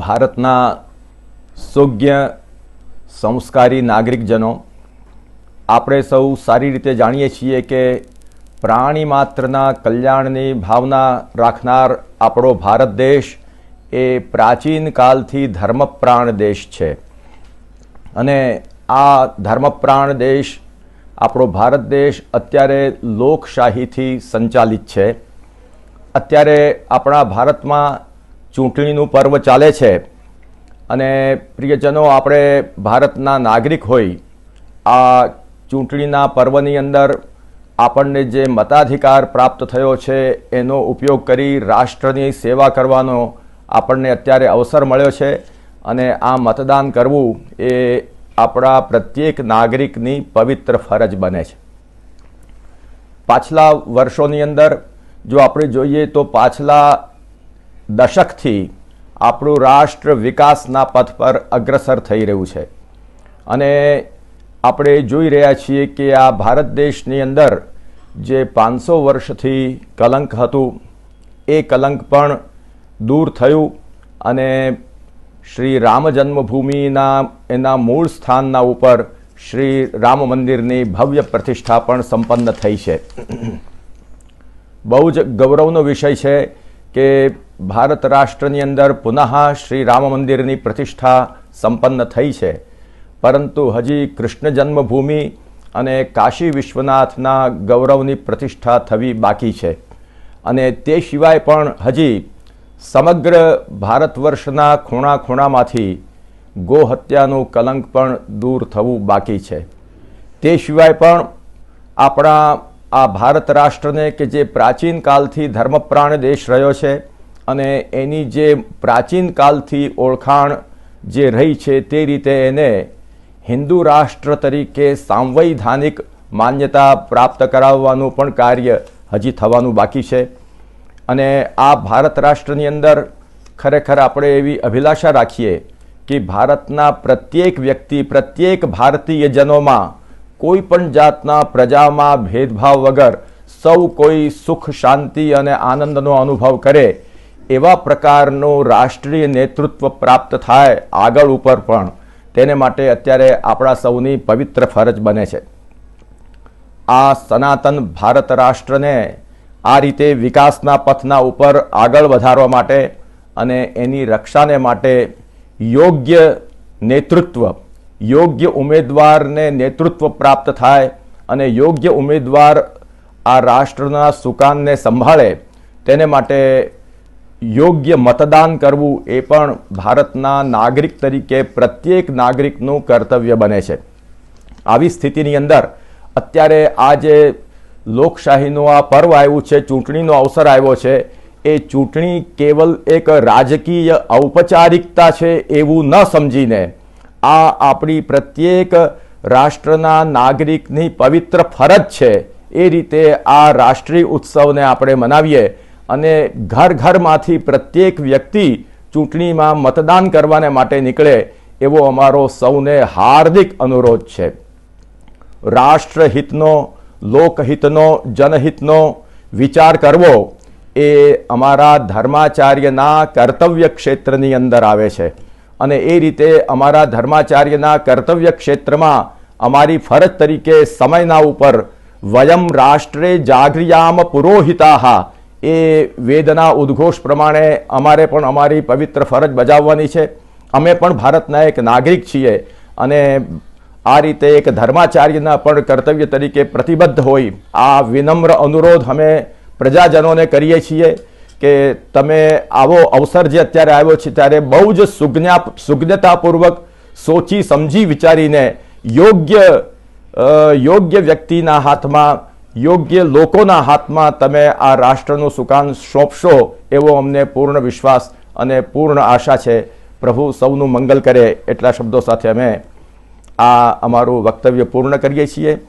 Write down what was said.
ભારતના સુજ્ઞ સંસ્કારી નાગરિકજનો, આપણે સૌ સારી રીતે જાણીએ છીએ કે પ્રાણી માત્રના કલ્યાણની ભાવના રાખનાર આપણો ભારત દેશ એ પ્રાચીન કાલથી ધર્મપ્રાણ દેશ છે. અને આ ધર્મપ્રાણ દેશ આપણો ભારત દેશ અત્યારે લોકશાહીથી સંચાલિત છે. અત્યારે આપણા ભારતમાં ચૂંટણીનું પર્વ ચાલે છે. અને પ્રિયજનો, આપણે ભારતના નાગરિક હોય, આ ચૂંટણીના પર્વની અંદર આપણને જે મતાધિકાર પ્રાપ્ત થયો છે, એનો ઉપયોગ કરી રાષ્ટ્રની સેવા કરવાનો આપણને અત્યારે અવસર મળ્યો છે. અને આ મતદાન કરવું એ આપણા પ્રત્યેક નાગરિકની પવિત્ર ફરજ બને છે. પાછલા વર્ષોની અંદર, જો આપણે જોઈએ તો પાછલા દશકથી આપણું રાષ્ટ્ર વિકાસના પથ પર અગ્રસર થઈ રહ્યું છે. અને આપણે જોઈ રહ્યા છીએ કે આ ભારત દેશની અંદર જે પાંચસો વર્ષથી કલંક હતું, એ કલંક પણ દૂર થયું અને શ્રી રામ જન્મભૂમિના એના મૂળ સ્થાનના ઉપર શ્રી રામ મંદિરની ભવ્ય પ્રતિષ્ઠા પણ સંપન્ન થઈ છે. બહુ જ ગૌરવનો વિષય છે કે ભારત રાષ્ટ્રની અંદર પુનઃ શ્રી રામ મંદિરની પ્રતિષ્ઠા સંપન્ન થઈ છે. પરંતુ હજી કૃષ્ણ જન્મભૂમિ અને કાશી વિશ્વનાથના ગૌરવની પ્રતિષ્ઠા થવી બાકી છે. અને તે સિવાય પણ હજી સમગ્ર ભારત વર્ષના ખૂણા ખૂણામાંથી ગોહત્યાનું કલંક પણ દૂર થવું બાકી છે. તે સિવાય પણ આપણા આ ભારત રાષ્ટ્રને કે જે પ્રાચીન કાલથી ધર્મપ્રાણ દેશ રહ્યો છે અને એની જે પ્રાચીન કાલથી ઓળખાણ જે રહી છે તે રીતે એને હિન્દુ રાષ્ટ્ર તરીકે સાંવૈધાનિક માન્યતા પ્રાપ્ત કરાવવાનું પણ કાર્ય હજી થવાનું બાકી છે. અને આ ભારત રાષ્ટ્રની અંદર ખરેખર આપણે એવી અભિલાષા રાખીએ કે ભારતના પ્રત્યેક વ્યક્તિ, પ્રત્યેક ભારતીયજનોમાં કોઈ પણ જાતના પ્રજામાં ભેદભાવ વગર સૌ કોઈ સુખ, શાંતિ અને આનંદનો અનુભવ કરે એવા પ્રકારનું રાષ્ટ્રીય નેતૃત્વ પ્રાપ્ત થાય આગળ ઉપર પણ તેને માટે અત્યારે આપણા સૌની પવિત્ર ફરજ બને છે. આ સનાતન ભારત રાષ્ટ્રને આ રીતે વિકાસના પથના ઉપર આગળ વધારવા માટે અને એની રક્ષાને માટે યોગ્ય નેતૃત્વ, યોગ્ય ઉમેદવારને નેતૃત્વ પ્રાપ્ત થાય અને યોગ્ય ઉમેદવાર આ રાષ્ટ્રના સુકાનને સંભાળે તેને માટે યોગ્ય મતદાન કરવું એ પણ ભારતના નાગરિક તરીકે પ્રત્યેક નાગરિકનું કર્તવ્ય બને છે. આવી સ્થિતિની અંદર અત્યારે આ જે લોકશાહીનું આ પર્વ આવ્યું છે, ચૂંટણીનો અવસર આવ્યો છે, એ ચૂંટણી કેવલ એક રાજકીય ઔપચારિકતા છે એવું ન સમજીને આ આપણી પ્રત્યેક રાષ્ટ્રના નાગરિકની પવિત્ર ફરજ છે. એ રીતે આ રાષ્ટ્રીય ઉત્સવને આપણે મનાવીએ અને ઘર ઘરમાંથી પ્રત્યેક વ્યક્તિ ચૂંટણીમાં મતદાન કરવાને માટે નીકળે એવો અમારો સૌને હાર્દિક અનુરોધ છે. રાષ્ટ્રહિતનો, લોકહિતનો, જનહિતનો વિચાર કરવો એ અમારા ધર્માચાર્યના કર્તવ્ય ક્ષેત્રની અંદર આવે છે. અને એ રીતે અમારા ધર્માચાર્યના કર્તવ્ય ક્ષેત્રમાં અમારી ફરજ તરીકે સમયના ઉપર વયમ રાષ્ટ્રે જાગરિયામ પુરોહિતા એ વેદના ઉદ્ઘોષ પ્રમાણે અમારે પણ અમારી પવિત્ર ફરજ બજાવવાની છે. અમે પણ ભારતના એક નાગરિક છીએ અને આ રીતે એક ધર્માચાર્યના પણ કર્તવ્ય તરીકે પ્રતિબદ્ધ હોય, આ વિનમ્ર અનુરોધ અમે પ્રજાજનોને કરીએ છીએ કે તમે આવો અવસર જે અત્યારે આવ્યો છે ત્યારે બહુ જ સુજ્ઞા સુજ્ઞતાપૂર્વક સોચી સમજી વિચારીને યોગ્ય યોગ્ય વ્યક્તિના હાથમાં યોગ્ય લોકોના હાથમાં તમે આ રાષ્ટ્રનું સુકાન સોંપશો એવો અમને પૂર્ણ વિશ્વાસ અને પૂર્ણ આશા છે. પ્રભુ સૌનું મંગલ કરે એટલા શબ્દો સાથે અમે આ અમારું વક્તવ્ય પૂર્ણ કરીએ છીએ.